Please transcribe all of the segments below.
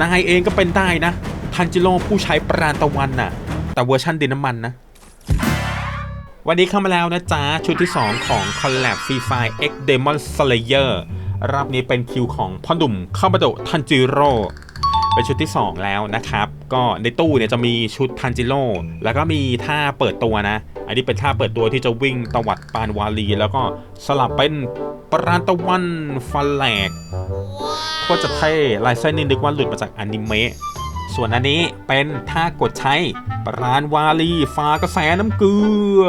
นายเองก็เป็นได้นะ ทันจิโร่ผู้ใช้ปราณตะวันน่ะ แต่เวอร์ชันดินน้ำมันนะ วันนี้เข้ามาแล้วนะจ๊ะ ชุดที่ 2 ของ Collab Free Fire X Demon Slayer รอบนี้เป็นคิวของพ่อหนุ่มคามาโดทันจิโร่เป็นชุดที่ 2 แล้วนะครับ ก็ในตู้เนี่ยจะมีชุดทันจิโร่แล้วก็มีท่าเปิดตัวนะ อันนี้เป็นท่าเปิดตัวที่จะวิ่งตวัดปานวาลี แล้วก็สลับเป็นปราณตะวันฟันแหลก โคตรจะเท่ลายเส้นนี่นึกว่าหลุดมาจากอนิเมะส่วนอันนี้เป็นท่ากดใช้ปราณวาลีฟ้ากระแสน้ำเกลือ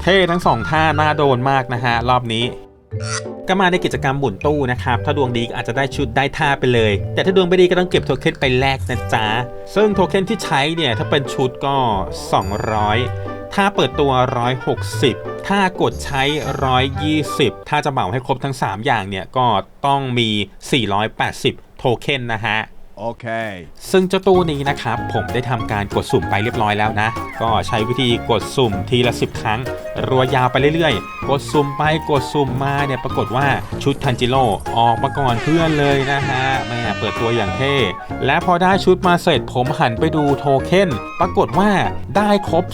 เท่ทั้งสองท่าน่าโดนมากนะฮะ รอบนี้ ก็มาในกิจกรรมหมุนตู้นะครับ ถ้าดวงดีก็อาจจะได้ชุดได้ท่าไปเลย แต่ถ้าดวงไม่ดีก็ต้องเก็บโทเค็นไปแลกนะจ๊ะ ซึ่งโทเค็นที่ใช้เนี่ย ถ้าเป็นชุดก็ 200 ถ้าเปิดตัว 160 ถ้ากดใช้ 120 ถ้าจะเหมาให้ครบทั้ง 3 อย่างเนี่ยก็ต้องมี 480 โทเค็นนะฮะ Okay. ซึ่งเจ้าตู้นี้นะครับ ผมได้ทำการกดสุ่มไปเรียบร้อยแล้วนะ ก็ใช้วิธีกดสุ่มทีละ 10 ครั้ง รัวยาวไปเรื่อยๆ กดสุ่มไปกดสุ่มมาเนี่ยปรากฏว่าชุดทันจิโร่ออกมาก่อนเพื่อนเลยนะฮะแม่เปิดตัวอย่างเท่ และพอได้ชุดมาเสร็จผมหันไปดูโทเค็นปรากฏว่าได้ครบ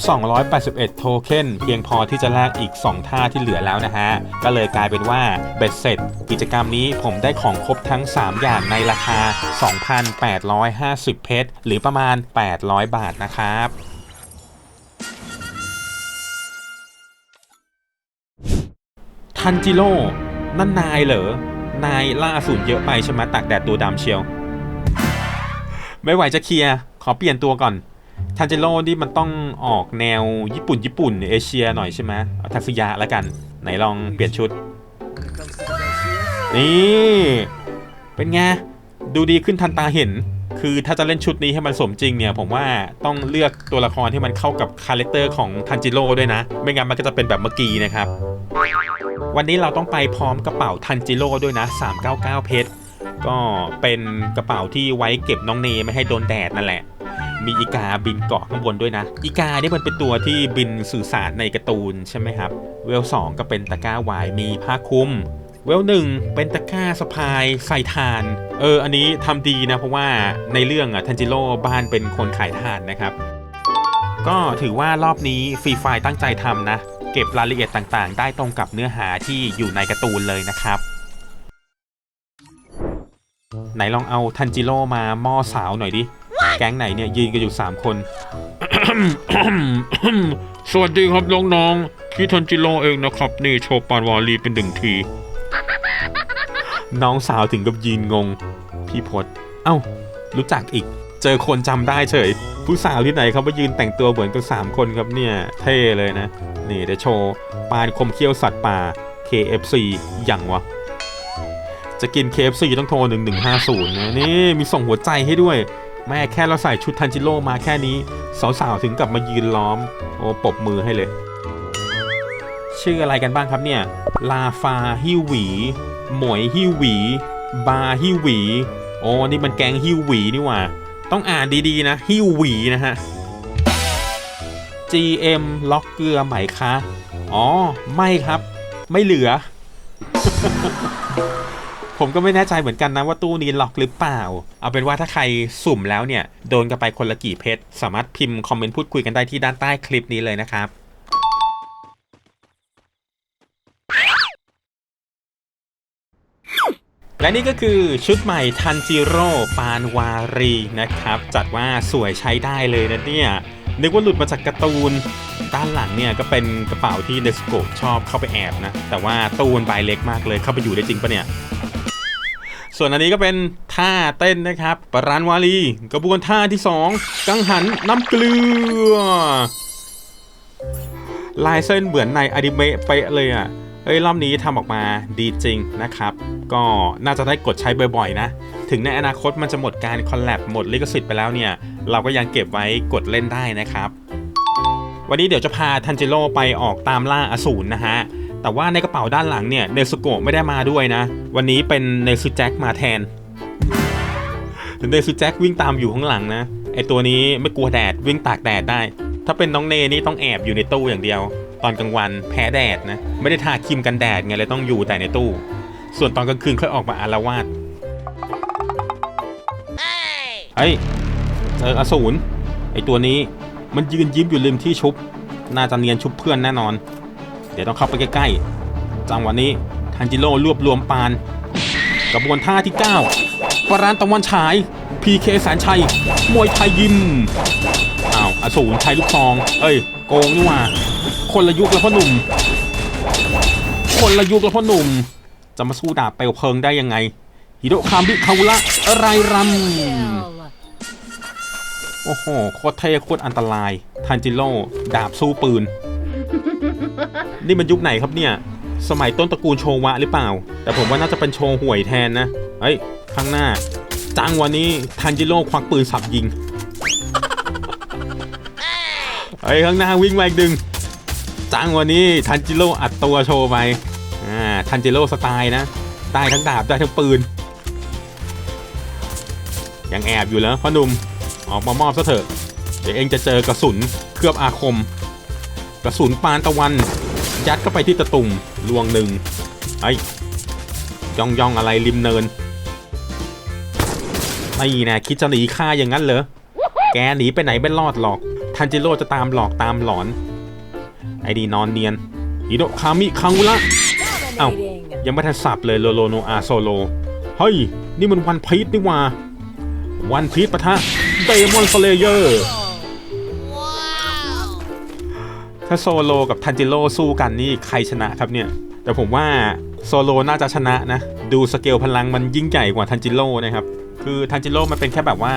281 โทเค็นเพียงพอที่จะแลกอีก 2 ท่าที่เหลือแล้วนะฮะ ก็เลยกลายเป็นว่าเบ็ดเสร็จ กิจกรรมนี้ผมได้ของครบทั้ง 3 อย่างในราคา850 เพชร หรือประมาณ 800 บาทนะครับทันจิโร่นั่นนายเหรอ นายล่าอสูรเยอะไปใช่ไหมตากแดดตัวดำเชียว ไม่ไหวจะเคลียร์ ขอเปลี่ยนตัวก่อนทันจิโร่นี่มันต้องออกแนวญี่ปุ่นญี่ปุ่นเอเชียหน่อยใช่ไหมเอาทักษยะแล้วกัน ไหนลองเปลี่ยนชุด นี่ เป็นไง ดูดีขึ้นทันตาเห็น คือถ้าจะเล่นชุดนี้ให้มันสมจริงเนี่ย ผมว่าต้องเลือกตัวละครที่มันเข้ากับคาแรคเตอร์ของทันจิโร่ด้วยนะ ไม่งั้นมันก็จะเป็นแบบเมื่อกี้นะครับ วันนี้เราต้องไปพร้อมกระเป๋าทันจิโร่ด้วยนะ 399 เพชร ก็เป็นกระเป๋าที่ไว้เก็บน้องเนไม่ให้โดนแดดนั่นแหละ มีอีกาบินเกาะข้างบนด้วยนะ อีกาเนี่ยมันเป็นตัวที่บินสื่อสารในการ์ตูนใช่ไหมครับ เวล2ก็เป็นตะกร้าวายมีผ้าคลุม เวลหนึ่งเป็นตะกร้าสะพายใส่ถ่าน เออ อันนี้ทำดีนะ เพราะว่าในเรื่องอะทันจิโร่บ้านเป็นคนขายถ่านนะครับ ก็ถือว่ารอบนี้ฟรีไฟตั้งใจทำนะ เก็บรายละเอียดต่างๆ ได้ตรงกับเนื้อหาที่อยู่ในการ์ตูนเลยนะครับไหนลองเอาทันจิโร่มาหม้อสาวหน่อยดิ แก๊งไหนเนี่ยยืนกันอยู่ 3 คน สวัสดีครับน้องๆพี่ทันจิโร่เองนะครับ นี่โชว์ปานวาลีเป็นหนึ่งที น้องสาวถึงกับยืนงง พี่พศเอ้า รู้จักอีก เจอคนจำได้เฉย ผู้สาวที่ไหนเขามายืนแต่งตัวเหมือนกัน 3 คนครับเนี่ย เท่เลยนะ นี่เดี๋ยวโชว์ปานคมเขี้ยวสัตว์ป่า KFC อย่างวะ จะกิน KFC ต้องโทร 1150นะนี่มีส่งหัวใจให้ด้วย แม่แค่เราใส่ชุดทันจิโร่มาแค่นี้ สาวๆถึงกับมายืนล้อม โอ้ปบมือให้เลย ชื่ออะไรกันบ้างครับเนี่ย ลาฟาฮิวี หมวยฮิวหวี บาฮิวหวีโอ้นี่มันแกงฮิวหวีนี่หว่า ต้องอ่านดีๆนะฮิวหวีนะฮะ GM ล็อกเกลือไหมคะ อ๋อ ไม่ครับ ไม่เหลือ ผมก็ไม่แน่ใจเหมือนกันนะว่าตู้นี้ล็อกหรือเปล่า เอาเป็นว่าถ้าใครสุ่มแล้วเนี่ย โดนกันไปคนละกี่เพชร สามารถพิมพ์คอมเมนต์พูดคุยกันได้ที่ด้านใต้คลิปนี้เลยนะครับ และนี่ก็คือชุดใหม่ทันจิโร่ปานวารีนะครับ จัดว่าสวยใช้ได้เลยนะเนี่ยนึกว่าหลุดมาจากการ์ตูน ด้านหลังเนี่ยก็เป็นกระเป๋าที่เนสโกชอบเข้าไปแอบนะ แต่ว่าตู้มันใบเล็กมากเลยเข้าไปอยู่ได้จริงปะเนี่ย ส่วนอันนี้ก็เป็นท่าเต้นนะครับปรานวาลีกระบวนท่าที่ 2 กังหันน้ำเกลือ ลายเส้นเหมือนในอนิเมะเป๊ะเลยอะ เอ้ยรอบนี้ทำออกมาดีจริงนะครับ ก็น่าจะได้กดใช้บ่อยๆนะ ถึงในอนาคตมันจะหมดการคอลแลบหมดลิขสิทธิ์ไปแล้วเนี่ย เราก็ยังเก็บไว้กดเล่นได้นะครับ วันนี้เดี๋ยวจะพาทันจิโร่ไปออกตามล่าอสูรนะฮะ แต่ว่าในกระเป๋าด้านหลังเนี่ยเนซุโกะไม่ได้มาด้วยนะ วันนี้เป็นเนซุแจ็คมาแทนเนซุแจ็ควิ่งตามอยู่ข้างหลังนะไอตัวนี้ไม่กลัวแดดวิ่งตากแดดได้ ถ้าเป็นน้องเนนี่ต้องแอบอยู่ในตู้อย่างเดียว อนกลางวันแพ้แดดนะ ไม่ได้ทาครีมกันแดดไงเลยต้องอยู่แต่ในตู้ ส่วนตอนกลางคืนค่อยออกมาอารวาสเฮ้ยเจออสูรไอตัวนี้มันยืนยิ้มอยู่ริมที่ชุบ น่าจะเนียนชุบเพื่อนแน่นอน เดี๋ยวต้องเข้าไปใกล้ๆจังหวะนี้ทันจิโร่รวบรวมปานกระบวนท่าที่ 9 ปรานตะวันฉาย พีเคแสนชัย มวยไทยยิม อสูรใช้ลูกซอง เอ้ย โกงนี่ว่า คนละยุคแล้วพ่อหนุ่ม คนละยุคแล้วพ่อหนุ่ม จะมาสู้ดาบเปลวเพลิงได้ยังไง ฮิโดคามบิคาวระไรรัมโอ้โห โคตรเท่โคตรอันตราย ทันจิโร่ดาบสู้ปืน นี่มันยุคไหนครับเนี่ย สมัยต้นตระกูลโชวะหรือเปล่า แต่ผมว่าน่าจะเป็นโชห่วยแทนนะเฮ้ย ข้างหน้าจังวันนี้ทันจิโร่ควักปืนสับยิง เฮ้ข้างหน้าวิ่งมาอีกดึงจังวันนี้ทันจิโร่อัดตัวโชว์ไปอ่าทันจิโร่สไตล์นะได้ทั้งดาบได้ทั้งปืน ยังแอบอยู่แล้วพ่อหนุ่มออกมามอบซะเถอะเดี๋ยวเองจะเจอกระสุนเคลือบอาคม กระสุนปานตะวัน ยัดเข้าไปที่ตะตุ่มลวงหนึ่งไอ้ยย่องย่องอะไรริมเนินไม่นะคิดจะหนีข้าอย่างนั้นเหรอแกหนีไปไหนไม่รอดหรอก ทันจิโร่จะตามหลอกตามหลอน ไอ้ดีนอนเนียนฮิโดคามิคังุระเอ้ายังไม่ทันสับเลยโลโลโนอาโซโลเฮ้ย นี่มันวันพีชนี่หว่าวันพีชปะทะเดมอนสเลเยอร์ถ้าโซโลกับทันจิโร่สู้กันนี่ใครชนะครับเนี่ย แต่ผมว่าโซโลน่าจะชนะนะ ดูสเกลพลังมันยิ่งใหญ่กว่าทันจิโร่นะครับ คือทันจิโร่มันเป็นแค่แบบว่า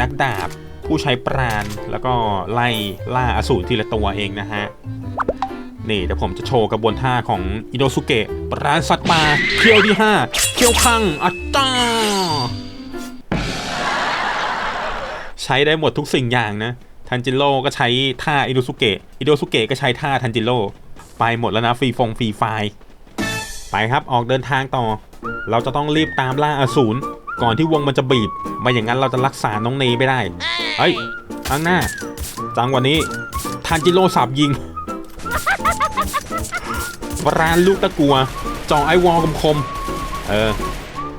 นักดาบ ผู้ใช้ปราณ แล้วก็ไล่ล่าอสูรทีละตัวเองนะฮะ นี่เดี๋ยวผมจะโชว์กระบวนท่าของอิโนสุเกะปราณสัตว์ป่าเคียวที่ 5 เคียวคังอัตตาใช้ได้หมดทุกสิ่งอย่างนะ ทันจิโร่ก็ใช้ท่าอิโนสุเกะอิโนสุเกะก็ใช้ท่าทันจิโร่ไปหมดแล้วนะฟรีฟงฟรีไฟล์ไปครับออกเดินทางต่อ เราจะต้องรีบตามล่าอสูรก่อนที่วงมันจะบีบไม่อย่างนั้นเราจะรักษาน้องเนไม่ได้ เฮ้ยข้างหน้าจังวะนี้ทันจิโร่สับยิงปรานลูกตะกัวเจาะไอวอลคมๆเออ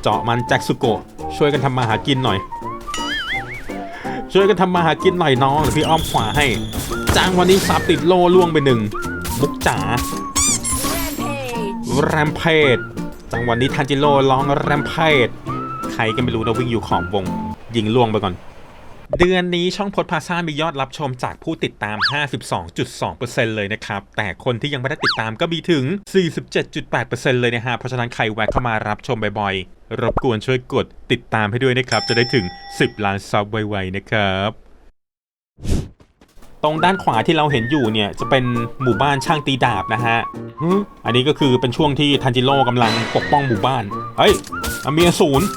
เจาะมันแจ็คสุโกะช่วยกันทำมาหากินหน่อย ช่วยกันทำมาหากินหน่อยน้องหรือพี่อ้อมขวาให้จางวันนี้ซับติดโล่ล่วงไปหนึ่งมุกจ๋าแรมเพจจังวันนี้ทันจิโร่ร้องแรมเพจใครก็ไม่รู้นะวิ่งอยู่ขอบวง ยิงล่วงไปก่อน เดือนนี้ช่องพดพาซ่ามียอดรับชมจากผู้ติดตาม 52.2%เลยนะครับ แต่คนที่ยังไม่ได้ติดตามก็มีถึง 47.8%เลยนะฮะ เพราะฉะนั้นใครแวะเข้ามารับชมบ่อยๆ รบกวนช่วยกดติดตามให้ด้วยนะครับ จะได้ถึง 10 ล้านซับไวๆนะครับตรงด้านขวาที่เราเห็นอยู่เนี่ยจะเป็นหมู่บ้านช่างตีดาบนะฮะ อันนี้ก็คือเป็นช่วงที่ทันจิโร่กำลังปกป้องหมู่บ้าน เฮ้ยอเมียศูนย์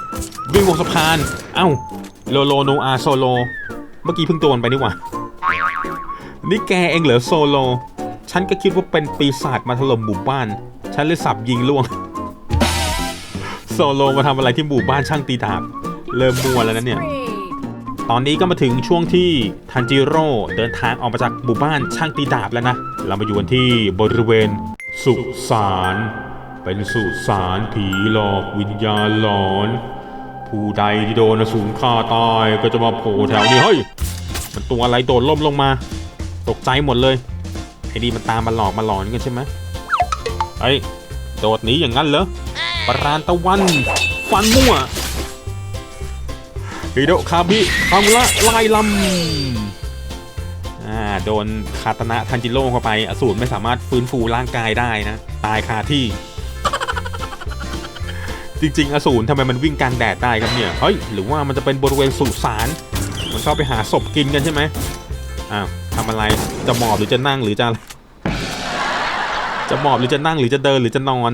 วิ่งบนสะพาน เอ้า โลโลโนอาโซโล เมื่อกี้เพิ่งโดนไปนี่หว่า นี่แกเองเหรอโซโล ฉันก็คิดว่าเป็นปีศาจมาถล่มหมู่บ้าน ฉันเลยสับยิงล่วง โซโลมาทำอะไรที่หมู่บ้านช่างตีดาบ เริ่มมัวแล้วนะเนี่ย ตอนนี้ก็มาถึงช่วงที่ทันจิโร่เดินทางออกมาจากหมู่บ้านช่างตีดาบแล้วนะ เรามาอยู่กันที่บริเวณสุสาน เป็นสุสานผีหลอกวิญญาณหลอน ผู้ใดที่โดนอสูรฆ่าตายก็จะมาโผล่แถวนี้เฮ้ยมันตัวอะไรโดดล่มลงมา ตกใจหมดเลยไอ้ดีมันตามมาหลอกมาหลอนกันใช่ไหมเฮ้โดดหนีอย่างนั้นเหรอปรานตะวันฟันมั่วฮิโดคาบิคามุระไล่ลำอ่าโดนคาตนะทันจิโร่เข้าไป อสูรไม่สามารถฟื้นฟูร่างกายได้นะ ตายคาที่ จริงๆอสูรทำไมมันวิ่งกลางแดดได้ครับเนี่ยเฮ้ยหรือว่ามันจะเป็นบริเวณสุสานมันเข้าไปหาศพกินกันใช่ไหมอ้าวทำอะไรจะหมอบหรือจะนั่งหรือจะจะหมอบหรือจะนั่งหรือจะเดินหรือจะนอน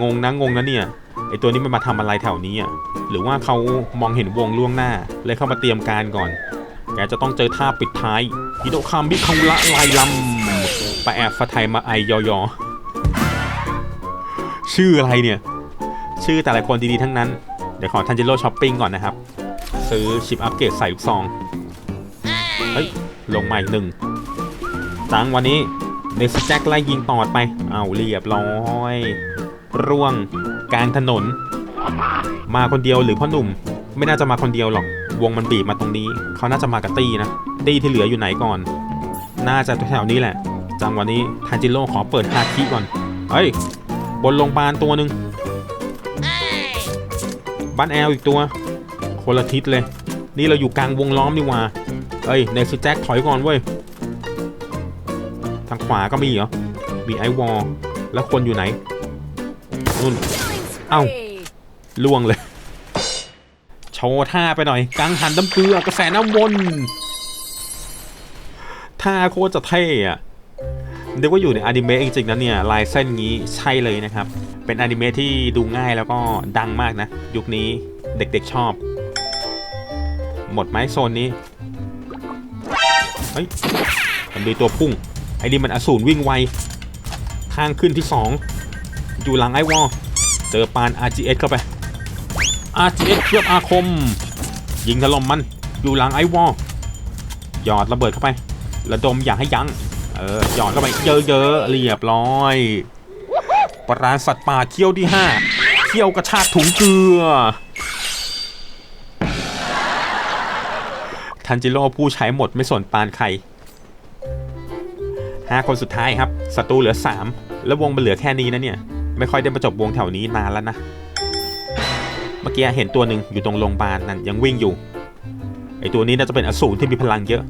งงนะงงนะเนี่ยไอตัวนี้มันมาทำอะไรแถวนี้อะหรือว่าเขามองเห็นวงล่วงหน้าเลยเข้ามาเตรียมการก่อน แกจะต้องเจอท่าปิดท้ายฮิโดคามบิคังละลายลำไปแอบฟาไทยมาไอยอยอชื่ออะไรเนี่ย ชื่อแต่ละคนดีๆทั้งนั้น เดี๋ยวขอทันจิโร่ช้อปปิ้งก่อนนะครับ ซื้อชิปอัปเกรดใส่ลูกซอง เฮ้ย ลงใหม่หนึ่งจังวันนี้เนสแจ็คไล่ยิงตอดไป เอาเรียบร้อย ร่วงกลางถนน มาคนเดียวหรือพ่อหนุ่ม ไม่น่าจะมาคนเดียวหรอก วงมันบีบมาตรงนี้ เขาน่าจะมากับตี้นะ ตี้ที่เหลืออยู่ไหนก่อน น่าจะแถวนี้แหละ จังหวะนี้ทันจิโร่ขอเปิดฮาคิก่อน เฮ้ย บนโรงพยาบาลตัวหนึ่ง บ้านแอลอีกตัว คนละทิศเลย นี่เราอยู่กลางวงล้อมนี่ว่าเอ้ยเนซิแจ็คถอยก่อนเว้ย ทางขวาก็มีเหรอ มีไอวอลแล้วคนอยู่ไหนนู่น Killing Ow. spree. ล่วงเลย โชว์ท่าไปหน่อย กังหันน้ำเกลือกระแสน้ำวนท่าโคตรจะเท่อะ เรียกว่าอยู่ในอนิเมะจริงๆนะเนี่ยลายเส้นงี้ใช่เลยนะครับ เป็นอนิเมะที่ดูง่ายแล้วก็ดังมากนะ ยุคนี้เด็กๆชอบ หมดไหมโซนนี้เฮ้ยมันมีตัวพุ่ง ไอ้นี่มันอสูรวิ่งไวทางขึ้นที่ 2 อยู่หลังไอวอลเจอปาน RGS เข้าไป RGS เคลือบอาคม ยิงถล่มมันอยู่หลังไอวอลหยอดระเบิดเข้าไประดมอย่าให้ยัง้ง เออหยอดเข้าไปเยอะๆเรียบร้อยปราณสัตว์ป่าเขี้ยวที่5เขี้ยวกระชากถุงเกลือ ทันจิโร่ผู้ใช้หมดไม่สนปานใครห้าคนสุดท้ายครับศัตรูเหลือ3แล้ววงมันเหลือแค่นี้นะเนี่ย ไม่ค่อยได้มาจบวงแถวนี้นานแล้วนะ เมื่อกี้เห็นตัวหนึ่งอยู่ตรงโรงพยาบาลนั่นยังวิ่งอยู่ไอตัวนี้น่าจะเป็นอสูรที่มีพลังเยอะ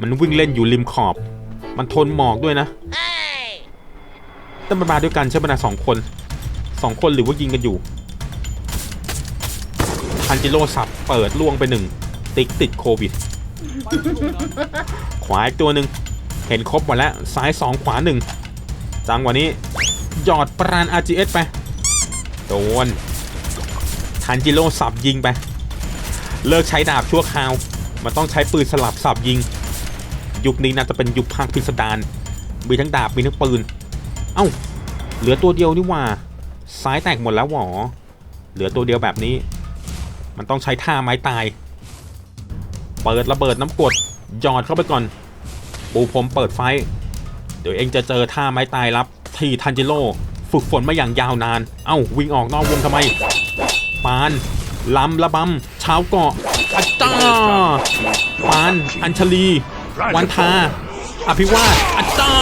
มันวิ่งเล่นอยู่ริมขอบ มันทนหมอกด้วยนะแต่มันมาด้วยกันใช่ไหมนะสองคนสองคนหรือว่ายิงกันอยู่ทันจิโร่สับเปิดล่วงไปหนึ่งติ๊กติดโควิด ขวาอีกตัวหนึ่งเห็นครบหมดแล้ว ซ้ายสองขวาหนึ่งจังกว่านี้หยอดปราณ RGS ไปโดนทันจิโร่สับยิงไป เลิกใช้ดาบชั่วคราว มันต้องใช้ปืนสลับสับยิง ยุคนี้น่าจะเป็นยุคภาคพิสดารมีทั้งดาบมีทั้งปืน เอ้า เหลือตัวเดียวนี่ว่าซ้ายแตกหมดแล้วหวอเหลือตัวเดียวแบบนี้ มันต้องใช้ท่าไม้ตาย เปิดระเบิดน้ำกรดหยอดเข้าไปก่อน ปูผมเปิดไฟ เดี๋ยวเองจะเจอท่าไม้ตายรับที่ทันจิโร่ฝึกฝนมาอย่างยาวนาน เอ้า วิ่งออกนอกวงทำไม ปานลำระบำเช้าเกาะอัจจ้าปาน อัญชลี วันทาอภิวาสอัจจ้า